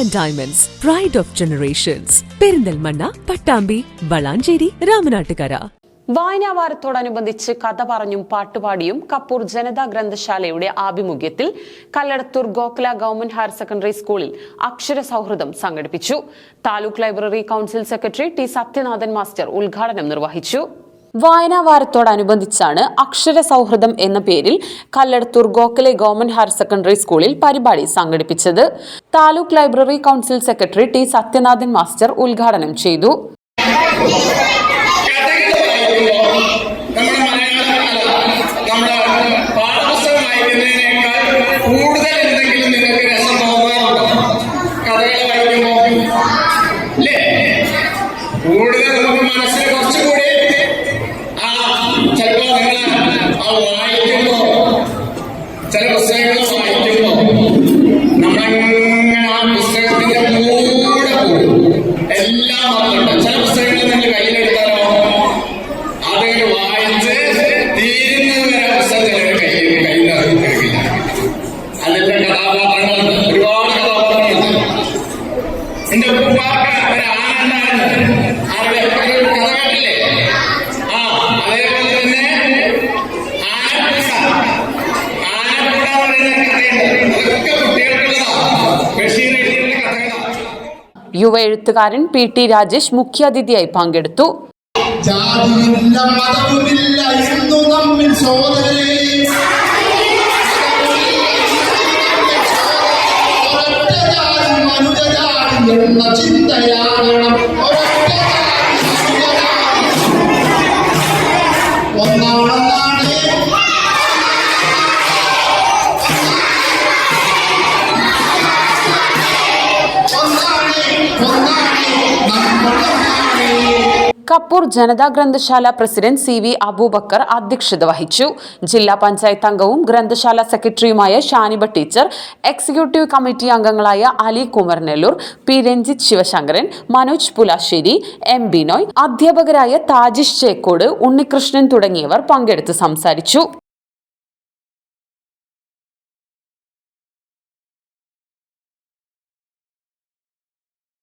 And diamonds pride of generations Perinthalmanna Pattambi Valanchery Ramanattukara വായനാവാരത്തോടനുബന്ധിച്ച് കഥ പറഞ്ഞും പാട്ടുപാടിയും കപ്പൂർ ജനതാ ഗ്രന്ഥശാലയുടെ ആഭിമുഖ്യത്തിൽ Kalladathur Gokhale government higher secondary സ്കൂളിൽ അക്ഷര സൗഹൃദം സംഘടിപ്പിച്ചു. Taluk library council secretary T Sathyanathan master ഉദ്ഘാടനം നിർവഹിച്ചു. വായനാവാരത്തോടനുബന്ധിച്ചാണ് അക്ഷര സൗഹൃദം എന്ന പേരിൽ Kalladathur Gokhale government higher secondary സ്കൂളിൽ പരിപാടി സംഘടിപ്പിച്ചത്. Taluk library council secretary T Sathyanathan master ഉദ്ഘാടനം ചെയ്തു. നമ്മളങ്ങനെ ആ പുസ്തകത്തിന്റെ കൂടെ എല്ലാം അതുണ്ട് ചില പുസ്തകങ്ങൾ നിങ്ങൾ കയ്യിലെടുത്താലോ? അതങ്ങനെ വായിച്ച് തീരുന്നവരെ പുസ്തകം ചിലർ കയ്യിൽ കയ്യിൽ കഴിക്കില്ല അതിന്റെ കഥാപാത്രങ്ങളുണ്ട് ഒരുപാട് കഥാപാത്രങ്ങളുണ്ട്. എന്റെ ഉപ്പാക്ക് ആരുടെ കഥ യുവ എഴുത്തുകാരൻ പി ടി രാജേഷ് മുഖ്യാതിഥിയായി പങ്കെടുത്തു. ജാതിയില്ല എന്ന ചിന്തയാകണം. ഒരൊറ്റ കപ്പൂർ ജനതാ ഗ്രന്ഥശാല പ്രസിഡന്റ് സി വി അബൂബക്കർ അധ്യക്ഷത വഹിച്ചു. ജില്ലാ പഞ്ചായത്ത് അംഗവും ഗ്രന്ഥശാല സെക്രട്ടറിയുമായ ഷാനിബ ടീച്ചർ എക്സിക്യൂട്ടീവ് കമ്മിറ്റി അംഗങ്ങളായ അലി കുമരനെല്ലൂർ പി രഞ്ജിത്ത് ശിവശങ്കരൻ മനോജ് പുലാശ്ശേരി എം ബിനോയ് അധ്യാപകരായ താജിഷ് ചേക്കോട് ഉണ്ണികൃഷ്ണൻ തുടങ്ങിയവർ പങ്കെടുത്ത് സംസാരിച്ചു.